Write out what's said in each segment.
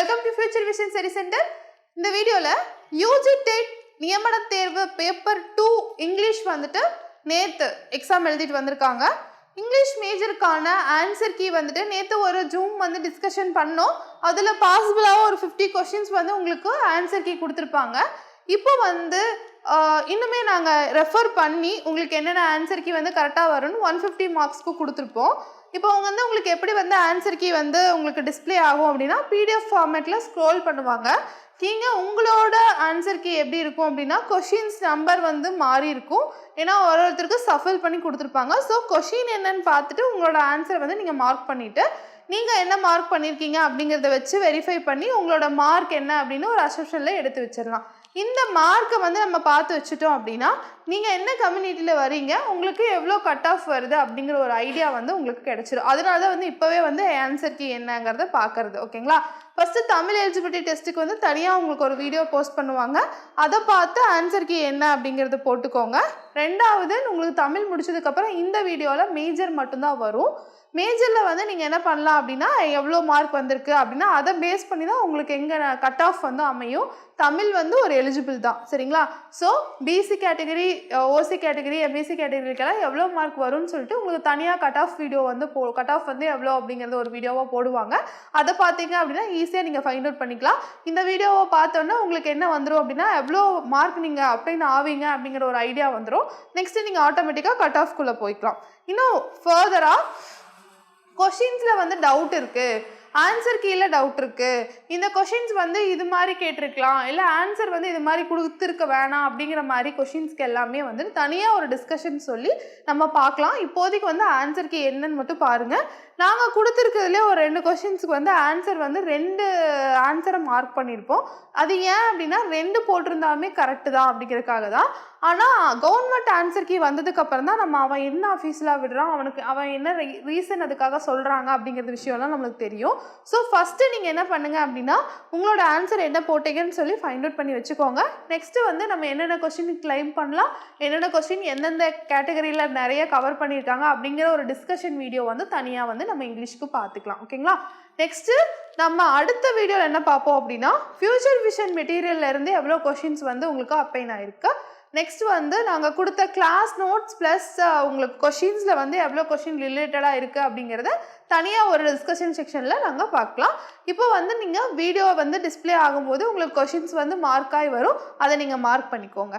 Welcome to future vision சரி centre இந்த வீடியோவில் யூஜி டெட் நியமன தேர்வு பேப்பர் டூ இங்கிலீஷ் வந்துட்டு நேற்று எக்ஸாம் எழுதிட்டு வந்திருக்காங்க. இங்கிலீஷ் மேஜருக்கான ஆன்சர் கீ வந்துட்டு நேற்று ஒரு ஜூம் வந்து டிஸ்கஷன் பண்ணோம். அதில் பாசிபிளாக ஒரு ஃபிஃப்டி கொஷின்ஸ் வந்து உங்களுக்கு ஆன்சர் கீ கொடுத்துருப்பாங்க. இப்போ வந்து இன்னுமே நாங்கள் ரெஃபர் பண்ணி உங்களுக்கு என்னென்ன ஆன்சர் கீ வந்து கரெக்டாக வரும்னு ஒன் ஃபிஃப்டி மார்க்ஸ்க்கு கொடுத்துருப்போம். இப்போ அவங்க வந்து உங்களுக்கு எப்படி வந்து ஆன்சர் கீ வந்து உங்களுக்கு டிஸ்ப்ளே ஆகும் அப்படின்னா பிடிஎஃப் ஃபார்மேட்டில் ஸ்க்ரோல் பண்ணுவாங்க. நீங்கள் உங்களோட ஆன்சர் கீ எப்படி இருக்கும் அப்படின்னா கொஷின்ஸ் நம்பர் வந்து மாறி இருக்கும். ஏன்னா ஒரு ஒருத்தருக்கு சஃபில் பண்ணி கொடுத்துருப்பாங்க. ஸோ கொஷின் என்னன்னு பார்த்துட்டு உங்களோட ஆன்சரை வந்து நீங்கள் மார்க் பண்ணிவிட்டு நீங்கள் என்ன மார்க் பண்ணியிருக்கீங்க அப்படிங்கிறத வச்சு வெரிஃபை பண்ணி உங்களோட மார்க் என்ன அப்படின்னு ஒரு அசப்ஷனில் எடுத்து வச்சிடலாம். இந்த மார்க்கை வந்து நம்ம பார்த்து வச்சுட்டோம் அப்படின்னா நீங்கள் என்ன கம்யூனிட்டியில் வரீங்க உங்களுக்கு எவ்வளோ கட் ஆஃப் வருது அப்படிங்கிற ஒரு ஐடியா வந்து உங்களுக்கு கிடச்சிரும். அதனால தான் வந்து இப்போவே வந்து ஆன்சர் கீ என்னங்கிறத பார்க்கறது ஓகேங்களா? ஃபஸ்ட்டு தமிழ் எலிஜிபிலிட்டி டெஸ்ட்டுக்கு வந்து தனியாக உங்களுக்கு ஒரு வீடியோ போஸ்ட் பண்ணுவாங்க. அதை பார்த்து ஆன்சர் கீ என்ன அப்படிங்கிறத போட்டுக்கோங்க. ரெண்டாவது உங்களுக்கு தமிழ் முடிச்சதுக்கப்புறம் இந்த வீடியோவில் மேஜர் மட்டும்தான் வரும். மேஜரில் வந்து நீங்கள் என்ன பண்ணலாம் அப்படின்னா எவ்வளோ மார்க் வந்திருக்கு அப்படின்னா அதை பேஸ் பண்ணி தான் உங்களுக்கு எங்கே கட் ஆஃப் வந்து அமையும். தமிழ் வந்து ஒரு எலிஜிபிள் தான் சரிங்களா? So BC category OC category MBC கேட்டகரிக்கெல்லாம் எவ்வளோ மார்க் வரும்னு சொல்லிட்டு உங்களுக்கு தனியாக கட் ஆஃப் வீடியோ வந்து போ கட் ஆஃப் வந்து எவ்வளோ அப்படிங்கிறது ஒரு வீடியோவாக போடுவாங்க. அதை பார்த்தீங்க அப்படின்னா ஈஸியாக நீங்கள் ஃபைண்ட் அவுட் பண்ணிக்கலாம். இந்த வீடியோவை பார்த்தோன்னா உங்களுக்கு என்ன வந்துடும் அப்படின்னா எவ்வளோ மார்க் நீங்கள் அப்ளைன் ஆவீங்க அப்படிங்கிற ஒரு ஐடியா வந்துடும் நெக்ஸ்ட்டு நீங்கள் ஆட்டோமேட்டிக்காக கட் ஆஃப்குள்ளே போய்க்கலாம். இன்னும் ஃபர்தராக கொஷின்ஸில் வந்து டவுட் இருக்குது ஆன்சர் கீழே டவுட் இருக்குது இந்த கொஷின்ஸ் வந்து இது மாதிரி கேட்டிருக்கலாம். இல்லை ஆன்சர் வந்து இது மாதிரி கொடுத்துருக்க வேணாம் அப்படிங்கிற மாதிரி கொஷின்ஸ்க்கு எல்லாமே வந்து தனியாக ஒரு டிஸ்கஷன் சொல்லி நம்ம பார்க்கலாம். இப்போதைக்கு வந்து ஆன்சருக்கு என்னன்னு மட்டும் பாருங்கள் நாங்கள் கொடுத்துருக்கிறதுலே ஒரு ரெண்டு கொஷின்ஸுக்கு வந்து ஆன்சர் வந்து ரெண்டு ஆன்சரை மார்க் பண்ணியிருப்போம் அது ஏன் அப்படின்னா ரெண்டு போட்டிருந்தாலுமே கரெக்டு தான் அப்படிங்கிறதுக்காக தான். ஆனால் கவர்மெண்ட் ஆன்சர் கீ வந்ததுக்கு அப்புறம் தான் நம்ம அவன் என்ன ஆஃபீஸில் விடுறான் அவனுக்கு அவன் என்ன ரீசன் அதுக்காக சொல்கிறாங்க அப்படிங்கிறது விஷயம்லாம் நம்மளுக்கு தெரியும். ஸோ ஃபஸ்ட்டு நீங்கள் என்ன பண்ணுங்க அப்படின்னா உங்களோட ஆன்சர் என்ன போட்டீங்கன்னு சொல்லி ஃபைண்ட் அவுட் பண்ணி வச்சுக்கோங்க. நெக்ஸ்ட்டு வந்து நம்ம என்னென்ன கொஸ்டின் கிளைம் பண்ணலாம் என்னென்ன கொஸ்டின் எந்தெந்த கேட்டகரியில் நிறைய கவர் பண்ணியிருக்காங்க அப்படிங்கிற ஒரு டிஸ்கஷன் வீடியோ வந்து தனியாக வந்து நம்ம இங்கிலீஷ்க்கு பார்த்துக்கலாம். ஓகேங்களா நெக்ஸ்ட்டு நம்ம அடுத்த வீடியோவில் என்ன பார்ப்போம் அப்படின்னா ஃபியூச்சர் விஷன் மெட்டீரியல்லேருந்து எவ்வளோ கொஷின்ஸ் வந்து உங்களுக்கு அப்பைன் ஆயிருக்கு. நெக்ஸ்ட் வந்து நாங்கள் கொடுத்த கிளாஸ் நோட்ஸ் ப்ளஸ் உங்களுக்கு கொஷின்ஸில் வந்து எவ்வளோ கொஷின் ரிலேட்டடாக இருக்குது அப்படிங்கிறத தனியாக ஒரு டிஸ்கஷன் செக்ஷனில் நாங்கள் பார்க்கலாம். இப்போ வந்து நீங்கள் வீடியோ வந்து டிஸ்ப்ளே ஆகும்போது உங்களுக்கு கொஷின்ஸ் வந்து மார்க்காகி வரும். அதை நீங்கள் மார்க் பண்ணிக்கோங்க.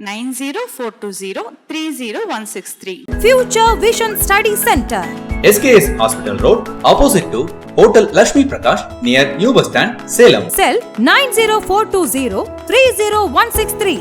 9040-30163. Future Vision Study Center. SKS Hospital Road, opposite to Hotel Lakshmi Prakash, near New Bus Stand, Salem. Cell 9040-30163.